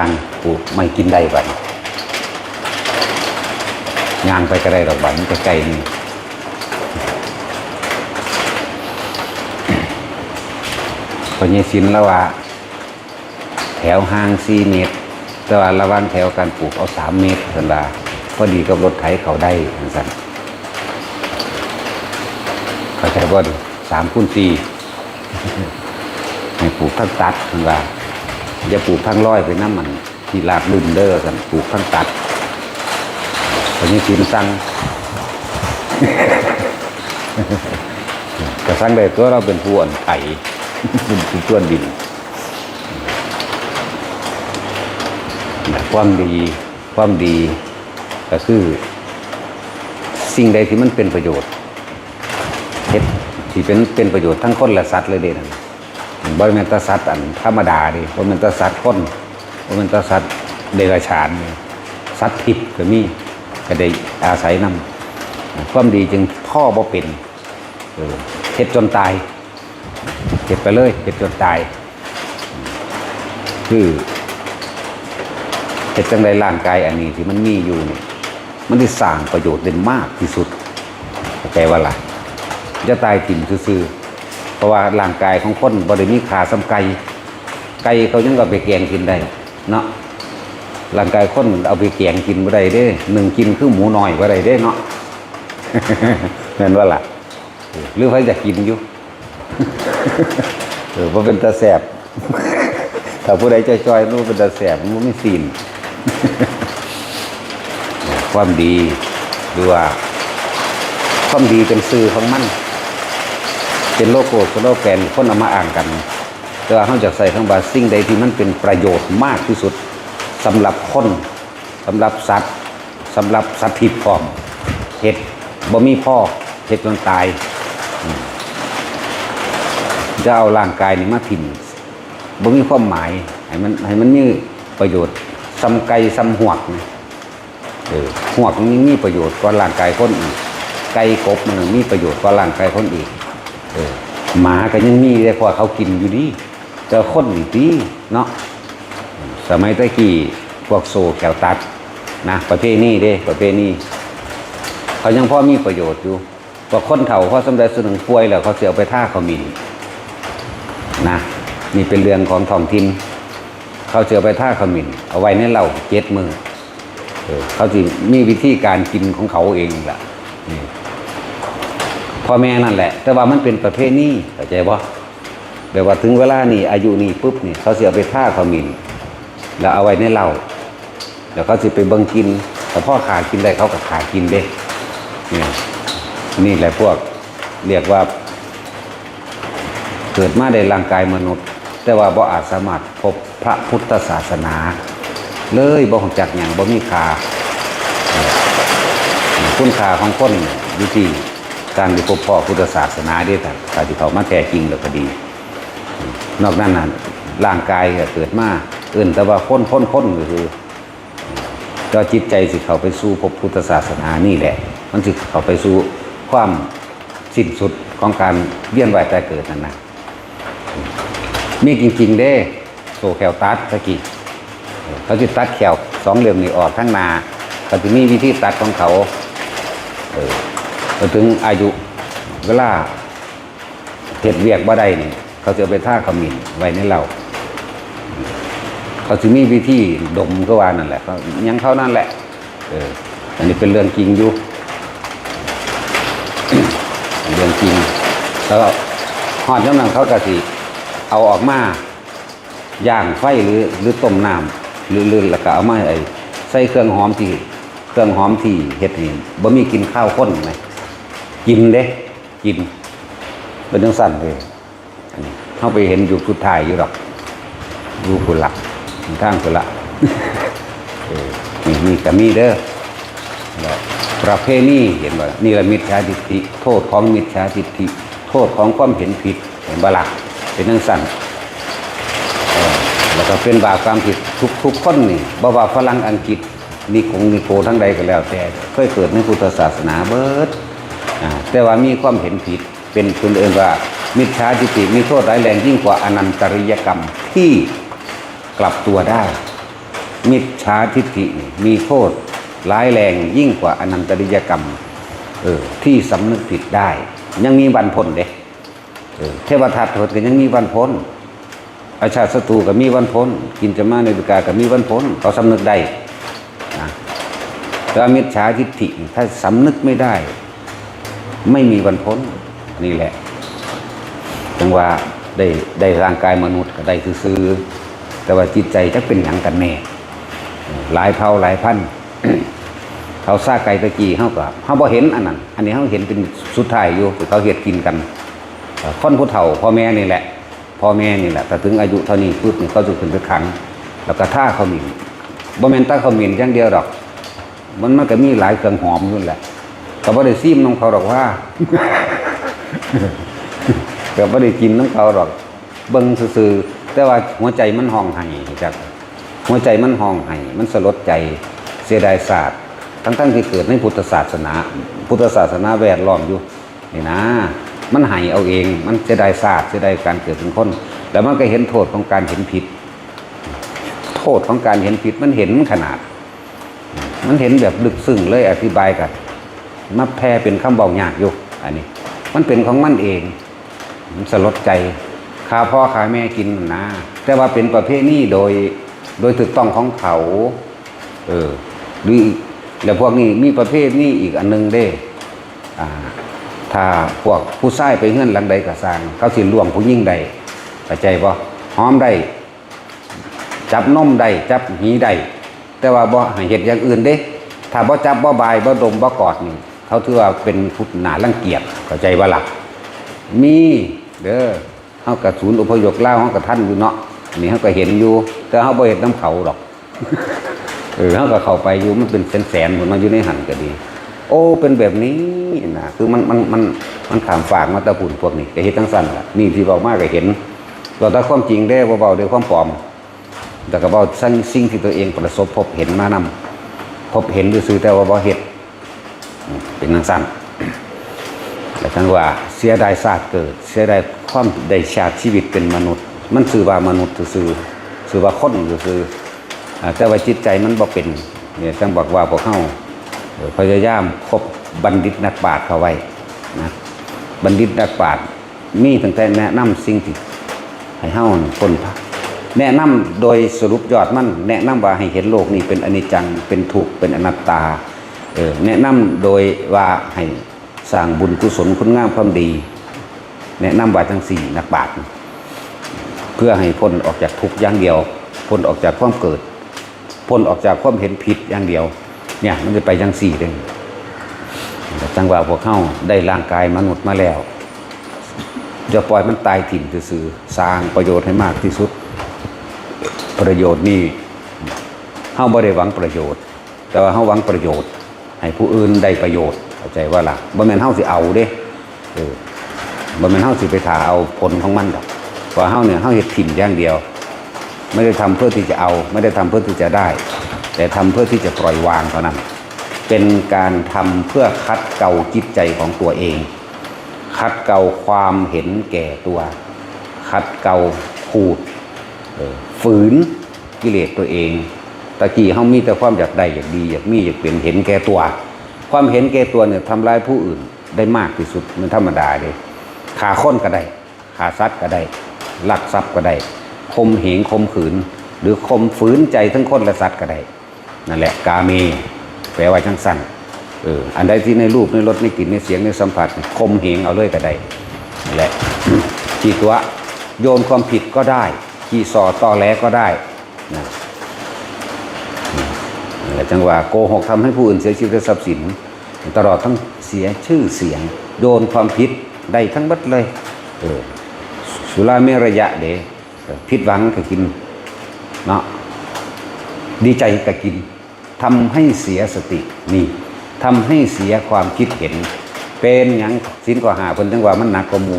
ทางปลูกไม่กินได้บัดยางไปก็ได้ดอกบัดมันก็ไกลนี่พอเยสินแล้วว่า แถวห่างสี่เมตร แต่ว่าระว่างแถวการปลูกเอาสามเมตรสันว่าพอดีกับรถไถเขาได้สันเข้าใจบ่สามคูณสี่ให้ปลูกทั้งตัดสันว่า อย่าปลูกทั้งร้อยไปน้ำมันที่ลากดลุ่มเด้อกันปลูกทั้งตัดตอนนี้กินสั่งก็สั่งได้ตัวเราเป็นผู้อ่อนไข่เป็นผู้ต้วนดินความดีความดีก็คือ สิ่งใดที่มันเป็นประโยชน์เฮ็ดที่เป็นเป็นประโยชน์ทั้งคนและสัตว์เลยเด้นั่น บ่แม่นแตสัตว์อันธรรมดาดิบ่แม่นแตสัตว์คนบ่แม่นแตสัตว์เดรัจฉานสัตว์ทิพย์ก็มีก็ได้อาศัยนำความดีจึงพ่อบ่เป็นเออเฮ็ดจนตายเฮ็ดไปเลยเฮ็ดจนตาย คือเหตุจังใดร่างกายอันนี้ที่มันมีอยู่นี่มันได้สร้างประโยชน์ได้มากที่สุดเข้าใจว่าล่ะจะตายถิ่มซื่อๆ ราะว่าร่างกายของคนบริมีขาสำไก่ไก่เขายังก็ไปแกงกินได้เนาะร่างกายคนเอาไปแกงกินบ่ได้เด้หนึ่งกินคือหมูน้อยบ่ได้เด้เนาะเห็นว่าล่ะหรือใครจะกินอยู่เออว่าเป็นตาแสบถ้าผู้ใดใจจอยรู้เป็นตาแสบมันไม่ซีนความดีหรือว่าความดีเป็นสื่อของมัน เป็นโลโก้สโลแกนคนเอามาอ่านกันแต่ว่าเขาจะใส่ทั้งบาสิ่งใดที่มันเป็นประโยชน์มากที่สุดสำหรับคนสำหรับสัตว์สำหรับสัตว์ทิพย์พร้อมเห็ดบ่มีพ่อเห็ดจนตายจะเอาร่างกายนี่มาถิ่มบ่มีความหมายให้มันให้มันมีประโยชน์ซ้ำไก่ซ้ำหวกนะเออหวกมันมีประโยชน์กว่าร่างกายคนอีกไก่กบมันมีประโยชน์กว่าร่างกายคนอีก เออหมาก็ยังมีได้เพราะว่าเขากินอยู่ดีเจอคนอีกดีเนาะสมัยตะกี้พวกโซแก้วตัดนะประเภทนี้เด้ประเภทนี้เขายังพอมีประโยชน์อยู่พอคนเฒ่าพอสำเร็จสุนึ่งป่วยแล้วเขาเสียเอไปท่าเขามินนะนี่เป็นเรื่องของท้องถิ่นเขาเจอไปท่าเขามินเอาไว้ในเหล้าเจ็ดมือเขาจะมีวิธีการกินของเขาเองละ พ่อแม่นั่นแหละ แต่ว่ามันเป็นประเภทนี้เข้าใจปะแบบว่าถึงเวลานี่อายุนี่ปุ๊บนี่เขาเสียไปท่าเขามินแล้วเอาไว้ในเหล้าแล้วเขาจะไปบิ่งกินแต่พ่อขากินได้เขาก็ขากินเด้นี่นี่แหละพวกเรียกว่า เกิดมาในร่างกายมนุษย์ แต่ว่าบ่อาจสามารถพบพระพุทธศาสนา เลยบ่ของจักอย่างบ่มีคาคุณค่าของคนอยู่ที่ การได้พบพ่อพุทธศาสนาด้แต่ถ้าที่เขามาแท้จริงแล้วก็ดี นอกนั้นน่ะร่างกายก็เกิดมาเอื่นแต่ว่าคนคนคนก็คือก็จิตใจสิเขาไปสู่พบพุทธศาสนานี่แหละ มันสิเขาไปสู่ความสิ้นสุดของการเวียนว่ายตายเกิดนั่นนะมีจริงๆเด้โซแขวตัดตะกี้เขาจะตัดแขวสองเหลี่ยมนี่ออกทั้งนาเขาจะมีวิธีตัดของเขาเออ พอถึงอายุเวลาเห็ดเวียกบ่ได้นี่เขาจะไปท่าขมิ้นไว้ในเหล้าเขาจะมีวิธีดมก็ว่านั่นแหละเขายังเขานั่นแหละเอออันนี้เป็นเรื่องจริงอยู่เรื่องจริงแล้วหอดน้ำหนังเขากะสิเอาออกมาย่างไฟหรือหรือต้มน้ำหรือหรือแล้วก็เอามาไอ้ใส่เครื่องหอมที่ เครื่องหอมที่เฮ็ดนี่บ่มีกินข้าวข้นไหม กินเด้กินเป็นจังสั่นเลยนี่เข้าไปเห็นอยู่สุดท้ายอยู่หรอกอยู่กุหลักทางกุละเออนี่นี่ก็มีเด้อประเพณีเห็นบ่ล่ะนี่ละมิจฉาทิฏฐิโทษของมิจฉาทิฏฐิโทษของความเห็นผิดเห็นบ่ล่ะเป็นนังสั่นแล้วก็เป็นบาปความผิดทุกทุกคนนี่บ่ว่าฝรั่งอังกฤษนิคงนิโคทั้งใดก็แล้วแต่เคยเกิดในพุทธศาสนาเบิด แต่ว่ามีความเห็นผิดเป็นคุณเอินว่า มิจฉาทิฏฐิมีโทษร้ายแรงยิ่งกว่าอนันตริยกรรมที่กลับตัวได้ มิจฉาทิฏฐิมีโทษร้ายแรงยิ่งกว่าอนันตริยกรรมเออที่สำนึกผิดได้ ยังมีวันพ้นเด้เออเทวทัตโทษก็ยังมีวันพ้นอาชาติศัตรูก็มีวันพ้น กินจะมาในบิกาก็มีวันพ้นเขาสำนึกได้นะแต่มิจฉาทิฏฐิถ้าสำนึกไม่ได้ ไม่มีวันพ้นนี่แหละจังว่าได้ได้ร่างกายมนุษย์ก็ได้ซื้อแต่ว่าจิตใจจะเป็นอย่างกันแน่หลายเผ่าหลายพันเขาซาไก่ตะกี้เขาก็เขาบ่เห็นอันนั้นอันนี้เขาเห็นเป็นสุดท้ายอยู่ที่เขาเห็ดกินกันเอ่อนผู้เฒ่าพ่อแม่นี่แหละพ่อแม่นี่แหละแต่ถึงอายุเท่านี้ปุ๊บนี่เขาจะขึ้นไปขัง แล้วก็ท่าเขาหมิ่นบ่แม่นแตาเขาหมิ่นอย่างเดียวดอก มันมันก็มีหลายเครื่องหอมอยู่แหละ ก็บ่ได้ซีมน้องเขาดอกว่าก็บ่ได้กินน้ำเขาดอก เบิ่งซื่อแต่ว่าหัวใจมันห้องไห้จักหัวใจมันห้องไห้มันสลดใจเสียดายศาสตร์ ทั้งๆที่เกิดในพุทธศาสนา พุทธศาสนาแวดล้อมอยู่นี่นะ มันไห้เอาเอง มันเสียดายศาสตร์เสียดายการเกิดเป็นคน แล้วมันก็เห็นโทษของการเห็นผิด โทษของการเห็นผิดมันเห็นขนาด มันเห็นแบบลึกซึ้งเลยอธิบายกัน มาแพร่เป็นคำบอกยากอยู่ อันนี้ มันเป็นของมันเอง มันสลดใจข้าพ่อข้าแม่กินนะ แต่ว่าเป็นประเภทนี้โดยโดยถูกต้องของเขา เออหรือแล้วพวกนี้มีประเภทนี้อีกอันหนึงเด้อ่าถ้าพวกผู้ชายไปเฮือนหลังใดก็สางเขาสิล่วงผู้ยิ่งใดเข้าใจบ่หอมได้ จับนมได้จับหีได้แต่ว่าบ่ให้เฮ็ดอย่างอื่นเด้ ถ้าบ่จับบ่บายบ่ดมบ่กอดนี่ เขาถือว่าเป็นผู้หน้ารังเกียจเข้าใจบ่ล่ะมีเด้อเฮากับศูนย์อพยพลาวเฮากับท่านอยู่เนาะนี่เฮาก็เห็นอยู่ แต่เฮาบ่เห็นน้ำเขาดอกเออเฮาก็เข้าไปอยู่มันเป็นแสนๆพุ่นมาอยู่ในหันก็ดี โอ้เป็นแบบนี้นะคือมันมันมันมันขามฝากมาแตะปุ่นพวกนี้ก็เฮ็ดจังซั่นละนี่ที่เว้ามากก็เห็น เราแต่ความจริงได้บ่เว้าด้วยความปลอม แต่ก็เว้าสิ่งสิ่งที่ตัวเองประสบพบเห็นมานำพบเห็นซื่อแต่ว่าบ่เฮ็ด เป็นจังซั่นแต่ทั้งว่าเสียดายศาสตร์เกิด เสียดายความได้ชาติชีวิตเป็นมนุษย์ มันสื่อว่ามนุษย์ซื่อสื่อว่าคนซื่อๆอ่าแต่ว่าจิตใจมันบ่เป็นเนี่ยต้องบอกว่าพวกเฮาพยายามคบบัณฑิตนักปราชญ์เข้าไว้นะบัณฑิตนักปราชญ์มีตั้งแต่แนะนำสิ่งที่ให้เฮานี่พ้นภัยแนะนำโดยสรุปยอดมันแนะนำว่าให้เห็นโลกนี้เป็นอนิจจังเป็นทุกข์เป็นอนัตตา แนะนำโดยว่าให้สร้างบุญกุศลคุณงามความดี แนะนำว่าทั้งสี่นักบาตรเพื่อให้พ้นออกจากทุกข์อย่างเดียว พ้นออกจากความเกิด พ้นออกจากความเห็นผิดอย่างเดียว เนี่ยมันจะไปจังสี่เด้งจังว่าพวกเข้าได้ร่างกายมนุษย์มาแล้วจะปล่อยมันตายถิ่นซื่อสร้างประโยชน์ให้มากที่สุด ประโยชน์นี่เฮาบ่ได้หวังประโยชน์ แต่ว่าเฮาหวังประโยชน์ ให้ผู้อื่นได้ประโยชน์เข้าใจว่าล่ะบ่แม่นเฮาสิเอาเด้เออบ่แม่นเฮาสิไปถาเอาผลของมันดอกเพราเฮาเนี่ยเฮาเฮ็ดถิ่นอย่างเดียว ไม่ได้ทำเพื่อที่จะเอา ไม่ได้ทำเพื่อที่จะได้ แต่ทำเพื่อที่จะปล่อยวางเท่านั้น เป็นการทำเพื่อคัดเกลาจิตใจของตัวเอง คัดเกลาความเห็นแก่ตัว คัดเกลาขูดฝืนกิเลสตัวเอง ตะกี้เขามีแต่ความอยากได้อยากดีอยากมีอยากเป็นเห็นแก่ตัว ความเห็นแก่ตัวเนี่ยทำร้ายผู้อื่นได้มากที่สุดมันธรรมดาเลยขาค้นก็ได้ขาซัดก็ได้ลักทรัพย์ก็ได้คมเหงคมขืน หรือคมฝืนใจทั้งคนและสัตว์ก็ได้นั่นแหละกาเมแปลว่าจังสั้นเอออันใดที่ในรูปในรสในกลิ่นในเสียงในสัมผัสคมเหงเอาเลยก็ได้นั่นแหละขีตัวโยนความผิดก็ได้ขีสอต่อแหลก็ได้นะ จังหวะโกหกทำให้ผู้อื่นเสียชีวิตและทรัพย์สิน ตลอดทั้งเสียชื่อเสียงโยนความผิดได้ทั้งบัดเลยเออสุราเมระยะเดเออผิดหวังก็กินเนาะดีใจก็กินทำให้เสียสตินี่ทำให้เสียความคิดเห็น เป็นอย่างสินกว่าหาเพิ่นจังว่ามันหนักกว่ามู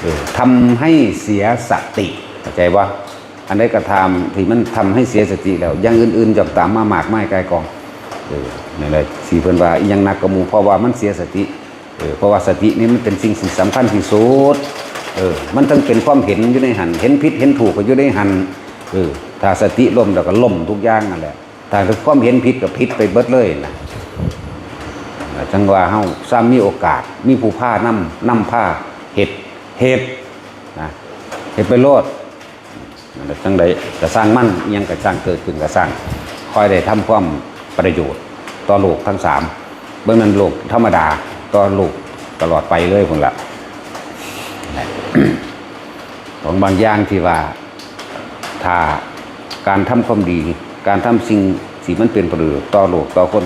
เออทำให้เสียสติเข้าใจว่า อันใดก็ทำที่มันทำให้เสียสติแล้วย่างอื่นๆจะตามมาหมากไม้กายกองเออนั่นแหละสีเพิ่นว่าอียังหนักกว่าหมูเพราะว่ามันเสียสติเออเพราะว่าสตินี่มันเป็นสิ่งที่สำคัญที่สุดเออมันต้องเป็นความเห็นอยู่ในหันเห็นผิดเห็นถูกก็อยู่ในหันเออถ้าสติล่มแล้วก็ล่มทุกอย่างนั่นแหละถ้าความเห็นผิดก็ผิดไปเบิดเลยนะจังว่าเฮาซ้ำมีโอกาส มีผู้ผ้านำนำผ้าเฮ็ดเฮ็ดนะเฮ็ดไปโลด นั่นแหละจังไดก็สร้างมั่นยังก็สร้างเกิดขึ้นก็สร้างคอยได้ทำความประโยชน์ ต่อโลกทั้งสามเบิ่งนั้นโลกธรรมดาต่อโลกตลอดไปเลยพุ่นละของบางอย่างที่ว่าถ้าการทำความดี การทำสิ่งที่มันเป็นประโยชน์ต่อโลกต่อคน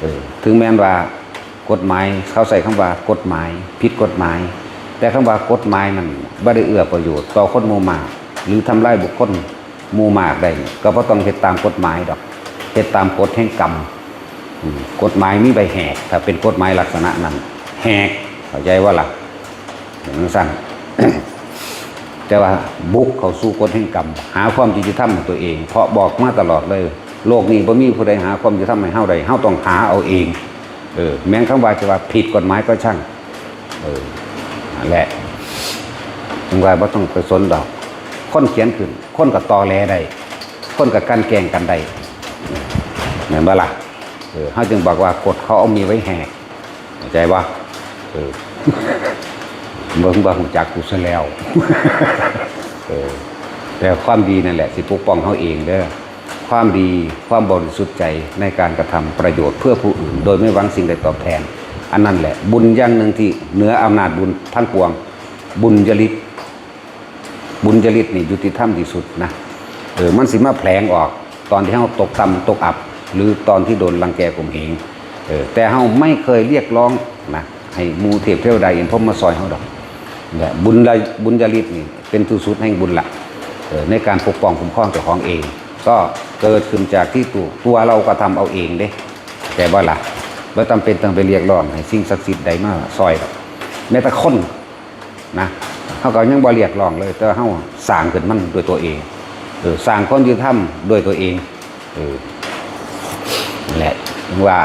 เออถึงแม้นว่ากฎหมายเขาใส่คำว่ากฎหมายผิดกฎหมาย แต่คำว่ากฎหมายนั้นบ่ได้เอื้อประโยชน์ต่อคนหมู่มาก หรือทำลายบุคคลหมู่มากได้ก็บ่ต้องเฮ็ดตามกฎหมายดอกเฮ็ดตามกฎแห่งกรรมกฎหมายมีใบแหกถ้าเป็นกฎหมายลักษณะนั้นแหกเข้าใจว่าล่ะอย่างนั้นสั้นแต่ว่าบุกเขาสู่กฎแห่งกรรม หาความยุติธรรมของตัวเอง เพราะบอกมาตลอดเลย โลกนี้บ่มีผู้ใดหาความยุติธรรมให้เฮาใดเฮาต้องหาเอาเองเออแม้นคำว่าจะว่าผิดกฎหมายก็ช่างเออนั่นแหละจึงว่าบ่ต้องไปสนดอก คนเขียนขึ้น คนกับตอแลได้คนกับกันแกงกันได้แม่นบ่ล่ะเออเฮาจึงบอกว่ากฎเขาเอามีไว้แหกเข้าใจบ่เออเบิ่งบ่ฮู้จักกูซะแล้วเออแต่ความดีนั่นแหละสิปกป้องเขาเองเด้อความดีความบริสุทธิ์ใจในการกระทำประโยชน์เพื่อผู้อื่น โดยไม่หวังสิ่งใดตอบแทน อันนั้นแหละ บุญอย่างหนึ่งที่เหนืออำนาจบุญทั้งปวง บุญจริต บุญจริตนี่ยุติธรรมที่สุดนะเออมันสิมาแผลงออกตอนที่เฮาตกต่ำตกอับ หรือตอนที่โดนรังแกข่มเหงเออแต่เฮาไม่เคยเรียกร้องนะให้มูเทพเทวดาอินพรหมมาซอยเฮาดอกเนี่ยบุญละบุญญาลิตนี่เป็นที่สุดแห่งบุญละเออในการปกป้องคุ้มครองเจ้าของเอง ก็เกิดขึ้นจากที่ตัวตัวเราก็ทำเอาเองเด้ แต่ว่าล่ะไม่จำเป็นต้องไปเรียกร้องให้สิ่งศักดิ์สิทธิ์ใดมาซอยแม้แต่คนนะ เขาก็ยังบ่เรียกร้องเลย แต่เขาสร้างขึ้นมันด้วยตัวเองเออสร้างคนยืนถ้ำด้วยตัวเองเออแหละถึงว่า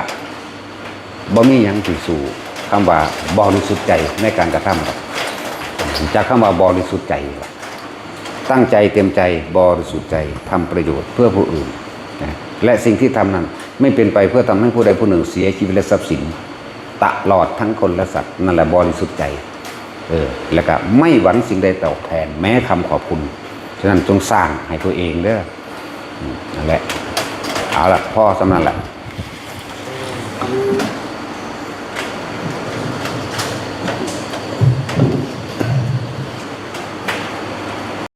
บ่มียังสิสู่คำว่าบริสุทธิ์ใจในการกระทำหรอกจากคำว่าบริสุทธิ์ใจตั้งใจเต็มใจบริสุทธิ์ใจทำประโยชน์เพื่อผู้อื่นนะและสิ่งที่ทำนั้นไม่เป็นไปเพื่อทำให้ผู้ใดผู้หนึ่งเสียชีวิตและทรัพย์สินตลอดทั้งคนและสัตว์นั่นแหละบริสุทธิ์ใจ เออแล้วก็ไม่หวังสิ่งใดตอบแทนแม้คำขอบคุณ ฉะนั้นจงสร้างให้ตัวเองเด้อนั่นแหละเอาละพ่อสำนันแหละ